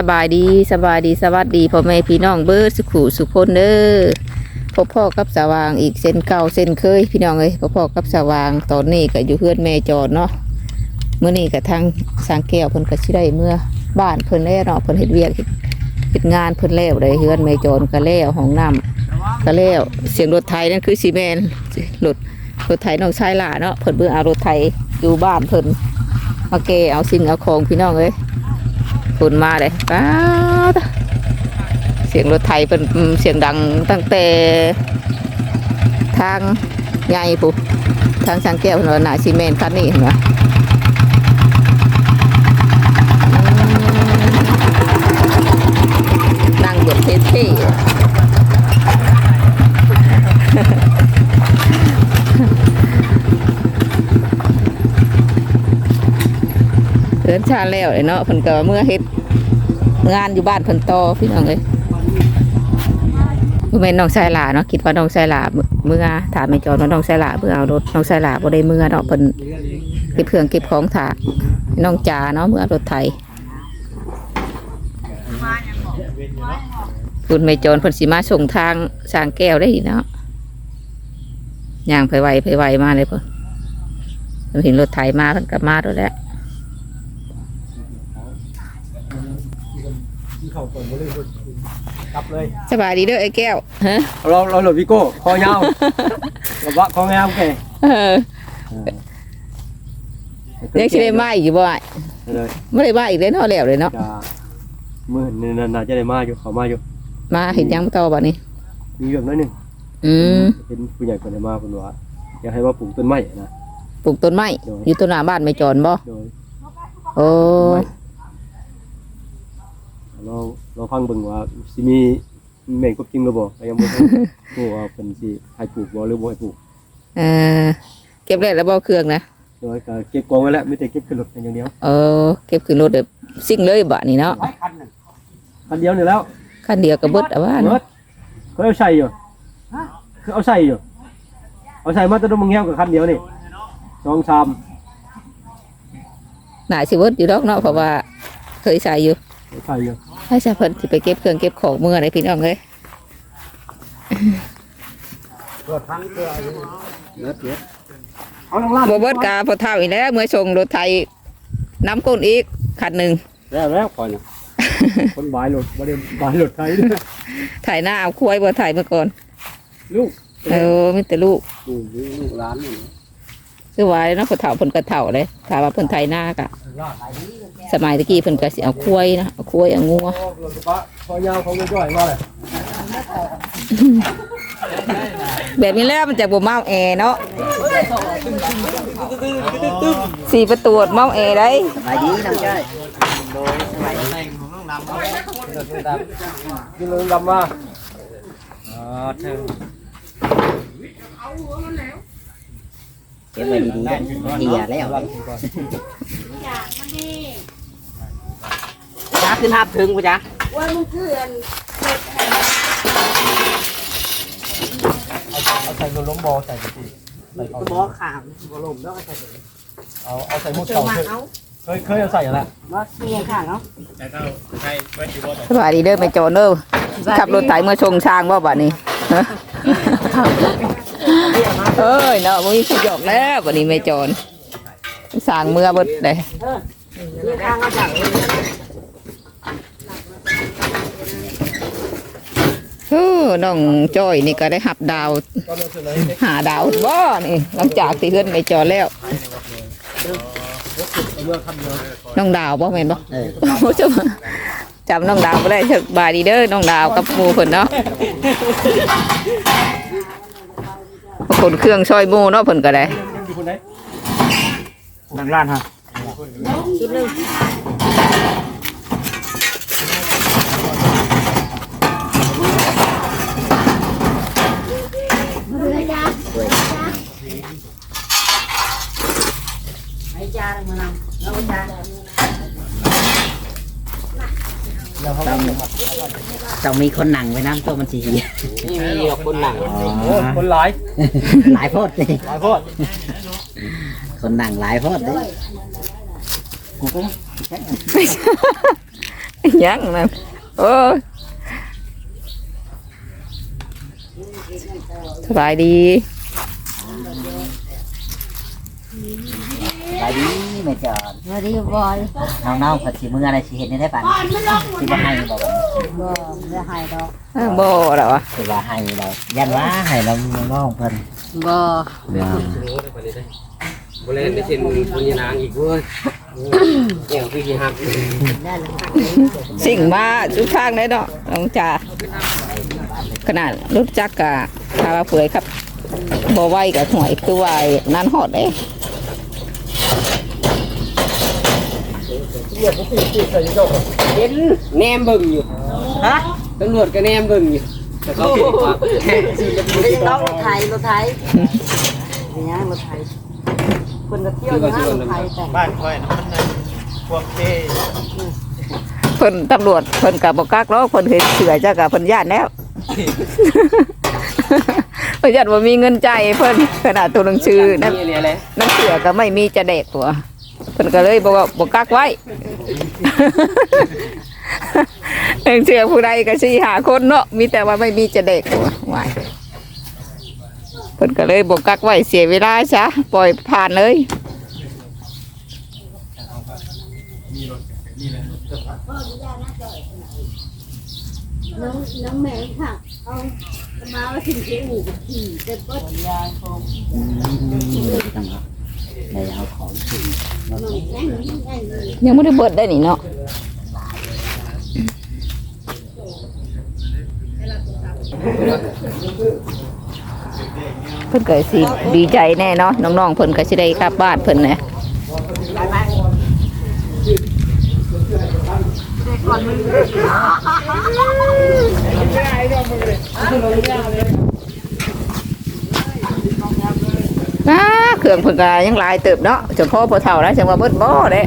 สบายดีสบายดีสวัสดีพ่อแม่พี่น้องเบิร์ดสุขุสุขคนเด้อพบพ่อกับสว่างอีกเส้นเก่าเส้นเคยพี่น้องเอ้ยพบพ่อกับสว่างตอนนี้ก็อยู่เพื่อนแม่จอดเนาะเมื่อนี้ก็ทางสร้างแก้วเพิ่นก็สิได้เมื่อบ้านเพิ่นแล้วเนาะเพิ่นเฮ็ดเวียกเฮ็ดงานเพิ่นแล้วเลยเฮือนแม่จอดก็แล้วห้องน้ำก็แล้วเสียงรถไถนั่นคือซีเมนรถรถไถน้องชายหล่าเนาะเพิ่นเบิ่งเอารถไถอยู่บ้านเพิ่นมาแกเอาสิ่งเอาของพี่น้องเอ้ย คุณมาเลยป้าดเสียงรถไทยเป็นเสียงดังตั้งแต่ทางใหญ่ปุ๊ทางสังแก้วหนาซีเมนต์คันนี้เห็นไหมนั่งบนเท่ๆ เดินชาแล้วเนาะเพิ่นก็เมื่อเฮ็ดงานอยู่บ้านเพิ่นต่อพี่น้องเอ้ยบ่แม่นน้องชายหลาเนาะคิดว่าน้องชายหลาเมื่อถามแม่จอนว่าน้องชายหลาเมื่อเอารถน้องชายหลาบ่ได้เมื่อเนาะเพิ่นเก็บเครื่องเก็บของถาน้องจ๋าเนาะเมื่อรถไถคุณแม่จอนเพิ่นสิมาส่งทางสร้างแก้วได้อีเนาะย่างไปไวไปไวมาเลยเพิ่นเพิ่นเห็นรถไถมาเพิ่นก็มาแล้วแหละ เข้าก่อนบ่เลยกลับเลยสบายดีเด้อไอ้แก้วฮะเราเราหลบพี่โก้คอยาวกระบะคอยาวแกเออเรียกชิได้มาอีกอยู่บ่อ้ายเลยไม่ได้มาอีกเลยเนาะแล้วเลยเนาะจะมื่อนี่น่าจะได้มาอยู่เขามาอยู่มาเห็นยังต่อบ่นี่มีเรื่องน้อยหนึงอืมเป็นผู้ใหญ่คนได้มาคนว่าอยากให้มาปลูกต้นไม้นะปลูกต้นไม้อยู่ต้นหน้าบ้านไม่จอนบ่โดยโอ้เราเราฟังเบิ่งว่าสิมีแม่นกบจริงหรือบ่ก็ยังบ่รู้รู้ว่าเพิ่นสิให้ปลูกบ่หรือบ่ให้ปลูกเออเก็บได้แล้วบ่เครื่องนะโดยก็เก็บกองไว้แล้วมีแต่เก็บขึ้นรถอย่างเดียวเออเก็บขึ้นรถเดี๋ยวซิ่งเลยบ่นี่เนาะคันเดียวนี่แล้วคันเดียวก็เบิดเอาว่าเบิเนาะดเคยเอาใส่อยู่คือเอาใส่อยู่ เอาใส่มาแตะดมมึงเหี่ยวกับคันเดียวนี่สองสามน่าสิเบิดอยู่ดอกเนาะเพราะว่าเคยใส่อยู่ใส่อยู่ ให้ซะเพิ่นสิไปเก็บเครื่องเก็บของเมื่อไหร่พี่น้องเอ้ยตัวทั้งตัวเนื้อเนื้อเอาลงล่างบ่เบิดกาพอเท่าอีกแล้วเมื่อส่งรถไถน้ำก้นอีกคันหนึงแล้วแล้วก่อนเนี่ยคนบายหลดบ่ได้บายหลดไทยด้วยถ่ายหน้าเอาควายบ่ถ่ายมาก่อน ลูกเออมีแต่ลูกลูกลูกร้านนี่ คือว่าเนาะคนเฒ่าเพิ่นก็เฒ่าเลยถ้าว่าเพิ่นไถหน้ากะสมัยตะกี้เพิ่นก็สิเอาควายนะเอาควายเอางัวรถกระบะคอยาวเขาก็ย่อยมาเลยแบบนี้แล้วมันจะบ่เมาแอร์เนาะสี่ประตูเมาแอร์ได้ไปดีน้ำจ้อยกินเลยดำมาเก็บไว้ดีๆเหี่ยแล้วจ้าขึ้นหับถึงกูจ้าเอาใส่ล้มบอใส่กระปุกใส่เอาบอขามบอลมแล้วก็ใส่เอาเอาใส่หมุดเก่าเคยเคยเคยเอาใส่อะไรบอเมียข้างเนาะสบายดีเด้อแม่โจรเด้อขับรถไถมาชงช้างบ่บัดนี้ฮะ เอ้ยเนาะมีสิหยอกแล้วบัดนี้แม่จรสร้างเมื่อเบิดได้เมียเออน้องจ้อยนี่ก็ได้หับดาว หาดาวบ่นี่หลังจากที่เพื่อนไปจอแล้วเรือคันเดียวน้องดาวบ่แม่นบ่โอ้จำจำน้องดาวบ่ได้สบายดีเด้อน้องดาวกับหมู่เพิ่นเนาะ คนเครื่องช่อยหมู่เนาะเพิ่นก็ได้อยู่คนไหนดังล้านฮะแล้วเข ต้องมีคนหนังไว้น้ำตัวมันสีเหี่ยนี่มีคนหลังโอ้คนหลายหลายโพดเลยหลายโพดคนหนังหลายโพดเลยยังนั่นโอ้ยสบายดี ไปดี แม่จอนมาดีบอยน้องๆผัดสิมืออะไรสิเห็นได้ป่ะสิบ่ให้บ่บ่บ่ได้หายดอกเอ้าบ่แล้ววะสิว่าให้เรายันว่าให้เราน้องๆเพิ่นบ่บ่เล่นได้เช่นมีนางอีกเว้ยเกี่ยวคือสิฮักได้แล้วสิ่งมาทุกทางเลยเนาะน้องจ่าขนาดรถจักรกะพามาเผยครับบ่ไหวกับหวยคือว่านั่นหอดเด้ เห็นแนมเบิ่งอยู่ฮะตำรวจก็แนมเบิ่งอยู่แต่เขาเห็นว่าน้องรถไทยรถไทยเนี่ยรถไทยคนก็เที่ยวอยู่นะรถไทยแต่บ้านค่อยนะมันนะพวกเท่เพิ่นตำรวจเพิ่นกับบอกกักแล้วเพิ่นเคยเสือจ้ากับเพิ่นญาติแล้วเพิ่นญาติว่ามีเงินใจายให้เพิ่นขนาดตัวหนังสือนั่นนี่อะไรน้ำเสือก็ไม่มีจะเด็กตัวเพิ่นก็เลยบอกว่าบอกกักไว้ หนังเสือผู้ใดก็สี่หาคนเนาะมีแต่ว่าไม่มีจะเด็กตัวไว้เพิ่นก็เลยบอกกักไว้เสียเวลาซะปล่อยผ่านเลยน้องน้องแม่ค่ะเอามาว่าถึงเชียงหมูขี่เต็มรถยายคง ได้เอาของกินน้องแม่แม่เลยยังไม่ได้เบิดได้นี่เนาะเพิ่นก็สิดีใจแน่เนาะน้องๆเพิ่นก็สิได้กลับบ้านเพิ่นนะอ่าเค รื่องเพิ่นก็ยังหลายเติบเนาะเฉพาะพอเฒ่าแล้วจังว่าเบิดบ่เด้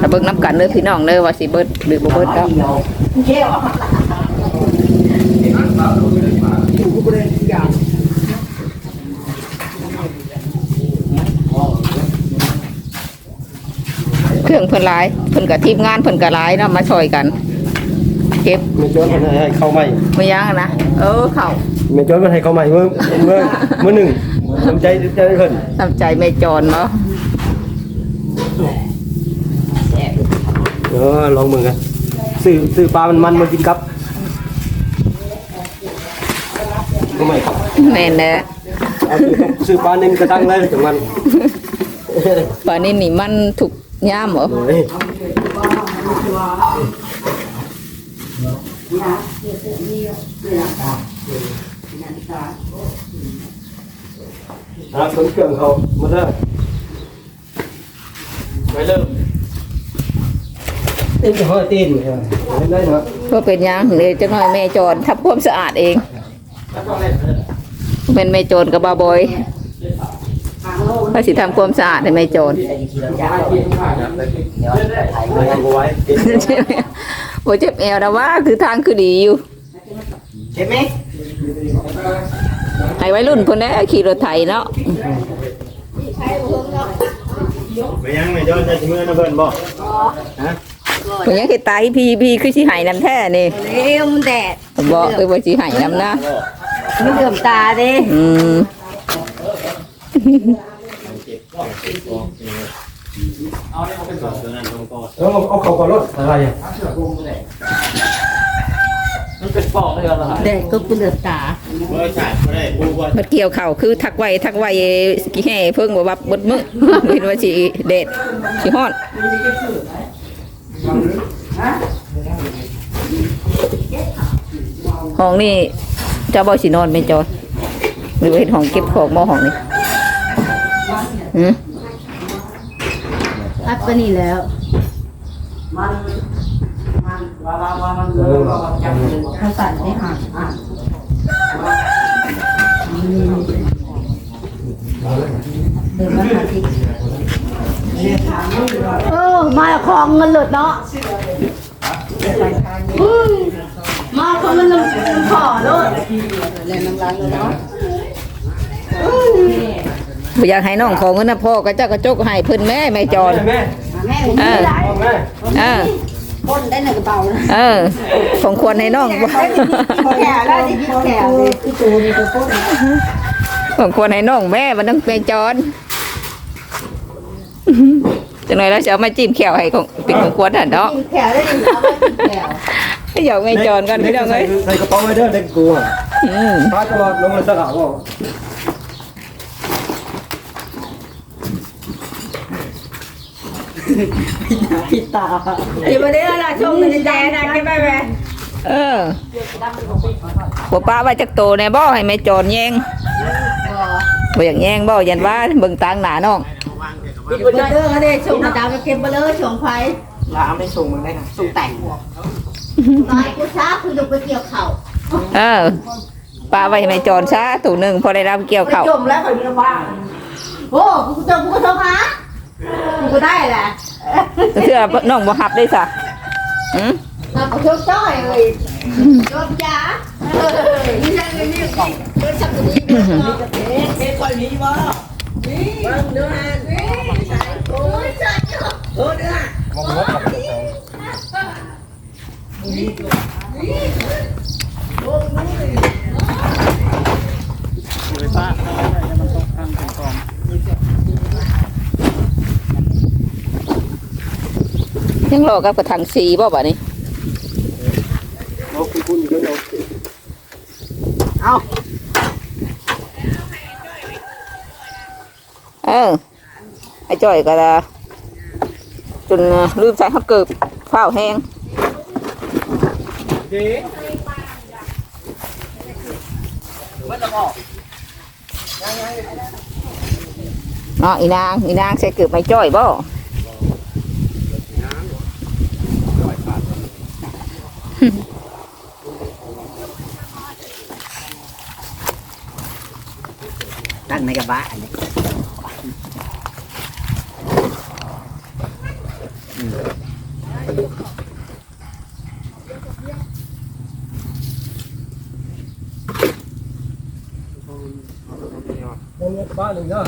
ถ้าเบิ่งนํกันเด้อพี่น้องเด้อว่าสิเบิดหรือบ่เบิดครับเครื่องเพิ่นหลายเพิ่นกับทีมงานเพิ่นก็หลายเนาะมาช่วยกัน เก็บแม่จอนมันให้เข้าใหม่ไม่ยังอะนะเออเข้าแม่จอนมันให้เข้าใหม่เมื่อเมื่อเมื่อหนึ่ง น้ำใจใจเพิ่นน้ำใจแม่จรเนาะเออลองมึงกันซื้อซื้อปลามันมันมากินกับทำไมครับแม่นแหละเอาซื้อซื้อปลาเน้นกระตังเลยจังมันป่านนี้นี่มันถูกย่ามเหรอ เฮ้ยอะคนเครื่องเขามาเด้อไปเริ่มเต้นจะห้อยเต้นเหรอได้เนาะก็เป็นหยังเลยจังหน่อยแม่จรทำความสะอาดเองเป็นแม่โจรกับบาบอยก็สิทำความสะอาดให้แม่โจรได้ทีเราจ้าเดี๋ยวไทยไม่เอาไว้เต้นใช่ไหมโอ้เจ็บแอวนะว่าคือทางคือดีอยู่ใช่ไหม ให้ไว้รุ่นคนนี้ขี่รถไถเนาะไปยังไม่ย้อนใจเมื่อนะเพิ่นบอกคนยังคือตายพี่พี่คือสิใหายน้ำแท้นี่เร็วมันแดดบอกเอ้ยว่าสิใหายน้ำนะมันเหลื่อมตาเด้อืมเออเอาเขาก่อนรถอะไรอะ แดดก็เป็นเหลื่อมตาบริษัทก็ได้ปูว่ามันเกี่ยวเข่าคือทักไว้ทักไว้กี่แห่เพิ่งบอกว่าบดมือเห็นว่าสิเด็ดสิฮอดห้องนี่เจ้าบ่สินอนไหม่จอดหรือว่าเห็นห้องเก็บของบ่ห้องนี่หืมพัดไปนี่แล้ว เขาสั่นได้ห่างเดินมาหาที่โอ้มาของเงินหลุดเนาะอืมมาของเงินขอโลดเล่นน้ำลายเลยเนาะบ่อยากให้น้องของเงินนะพ่อก็เจ้ากระจกให้เพิ่นแม่แม่จอดแม่แม่ เออไม่ได้พ่อแม่เออปนได้ในกระเป๋านะเออของควรให้น้องบ่แก่แล้วดิแก่เลยคือตัวนี้ตัวปนของควรให้น้องแม่มันต้องเป็นจอนจังไดแล้วจะเอามาจิ้มแขวให้ของเป็นของควรหั่นเนาะแก่ได้ดิเอาแก่ให้หยอกแม่จอนกันพี่น้องเอ้ยใส่กระเป๋าไว้เด้อเด็กกูอะอืมพาตลอดลงมาสระบ่ ผิดตาเดี๋ยวมาได้ละชมกันใจนะแกไปไปเออบ่ป้าว่าจักโตแน่บ่ให้แม่จอนแยงบ่อยากแยงบ่ยันว่าเบิ่งตางหน้าน้องปิดเบอร์เด้อได้ชมดาวเก็บเบอร์เลยชมไฟลาไม่ส่งมึงได้ค่ะส่งแต่งน้อยกูช้าคือลงไปเกี่ยวเข่าเออป้าไว้ให้แม่จอนซะตู่หนึงพอได้รับเกี่ยวข้าวจมแล้วคนนี้ว่างโอ้กูจมกูก็ชมฮะ กูก็ได้แหละเสื้อน้องบ่ฮับได้ซะหืมเราก็ชมจ้อยเลยชมจ้าเออนี่ยังนี่ของเดินชักตัวนี้เดินกระเทยเทยคนนี้บ่นี่เดินนี่ใส่โอ้ยใส่โอ้เด้อยั งรอกับกระถังสีบ่บัดนี้เอาคุณคุณอยู่เด้อเออไอ้จ้อยก็ละจนลืมใส่ฮักเกิบข้าวแห้งเนาะอีนางอีนางใส่เกือบไม่จ้อยบ่ ตั้งในกระบะอันนี้ลงบ้านหนึ่งเด้อ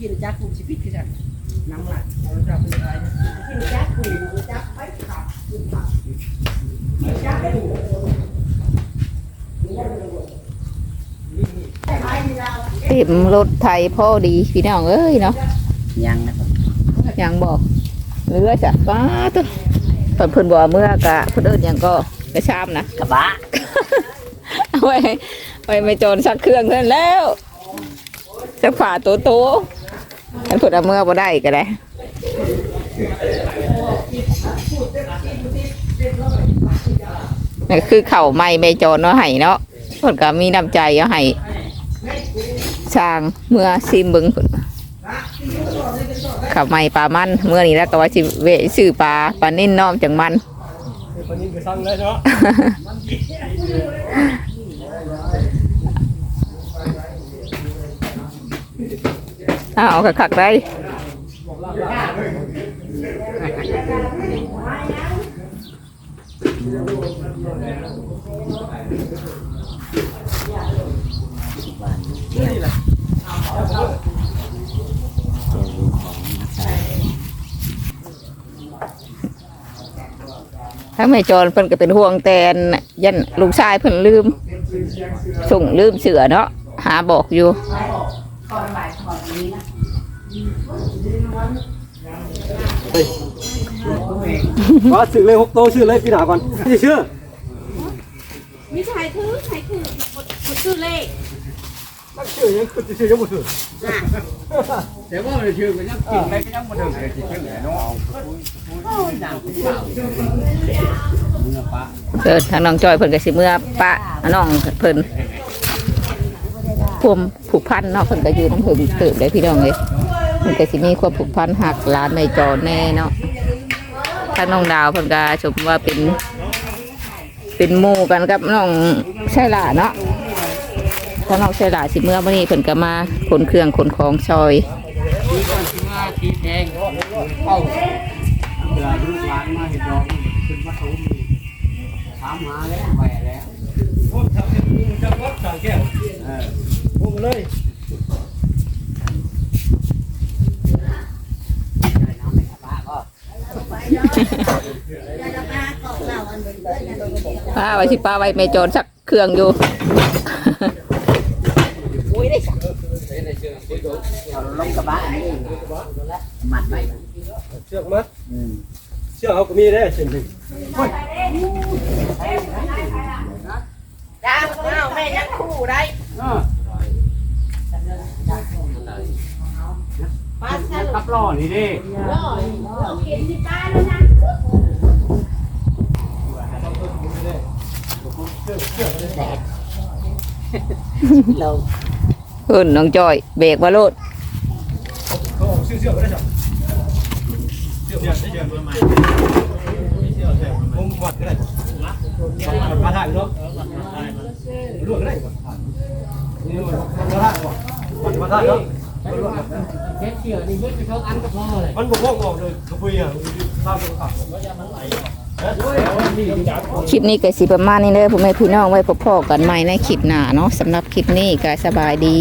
กินจักกูชีวิตคือกันน้ำหนักจับเป็นไร เต็ มรถไทยพ่อดีพี่น้องเอ้ยเนาะยังนะครับยังบอกเรือจ้ะป้าตัวเพิ่นเพิ่นบอกเมื่อกะเพิ่นเอิ้นหยังก็กระชามนะกระบะเอาไว้ไว้ไม่โจรสักเครื่องเท่านั้นแล้วจะฝ่าโตโตให้เพิ่นเอาเมื่อบ่ได้ก็ได้นี่คือเข่าวใหม่แม่โจรเนาะให้เนาะเพิ่นก็มีน้ำใจเอาให้ สร้างเมื่อซิมเบิงพิ่นข้าวใหม่ปลามันเมื่อนี้แล้วก็ว่าสิเวะซื้อปลาปลานิ่นน้อมจังมันคนนี้ก็สั่งเลยเนาะอ้าวคักๆได้ ทั้งแม่จรเพิ่นก็เป็นห่วงแตนยันลูกชายเพิ่นลืม ส่งลืมเสือเนาะหาบอกอยู่ว่าซื้อเลยหกโตซื้อเลยพี่หนาก่อนพี่เชื่อมีชายถือชายถือหมดหมดชื่อเลขตั้งชื่อยังคุณชื่อยังบ่ถือแต่ว่ามันชื่อมันยังกินได้ก็ยังมาถึงเลยชื่อไหนน้อง เดินทางน้องจอยเพิ่นก็สิเมื่อปะน้องเพิ่นความผูกพันเนาะเพิ่นก็อยู่น้ำเพิ่นเติบได้พี่น้องเลยเพิ่นก็สิมีความผูกพันหักหลานในจอแน่เนาะทางน้องดาวเพิ่นก็ชมว่าเป็น เป็นหมู่กันกับน้องใช่ล่ะเนาะถ้าน้องใช่ล่ะสิเมื่อวันนี้เพิ่นก็มาขนเครื่องขนของซอยกีแพงเข้าาลูกหลานมาเห็นร้องขึ้นมาทุ่มถามหาแล้วแหวแล้วโอ้ทำเป็นจังหวัดสางแก้วเออโอ้เลยน้ำในกระบะก็ป้าไว้สิป้าไว้แม่จอนสักเครื่องอยู่เอาลงกระบะนี่มัดไว้เชือกมัดเชื่อเอาก็มีได้เช่นหนึ่งจ้เอาแม่ยังคู่ได้เออป้าสขับล้อนี่ดิเขียนที่ป้าแล้วนะเพิ่นน้องจอยเบรกมาโลดเขาเอเชือเชือกก็ได้จ้ะ แค่เชื่อนี่เพื่อนเขาอันก็พอเลยมันบ่พกออกเลยกระปุยอะข้ามตรงขาคลิปนี้ก็สิประมาณนี้เด้อพ่อแม่พี่น้องไว้พบพ่อกันใหม่ในคลิปหน้าเนาะสำหรับคลิปนี้ก็สบายดี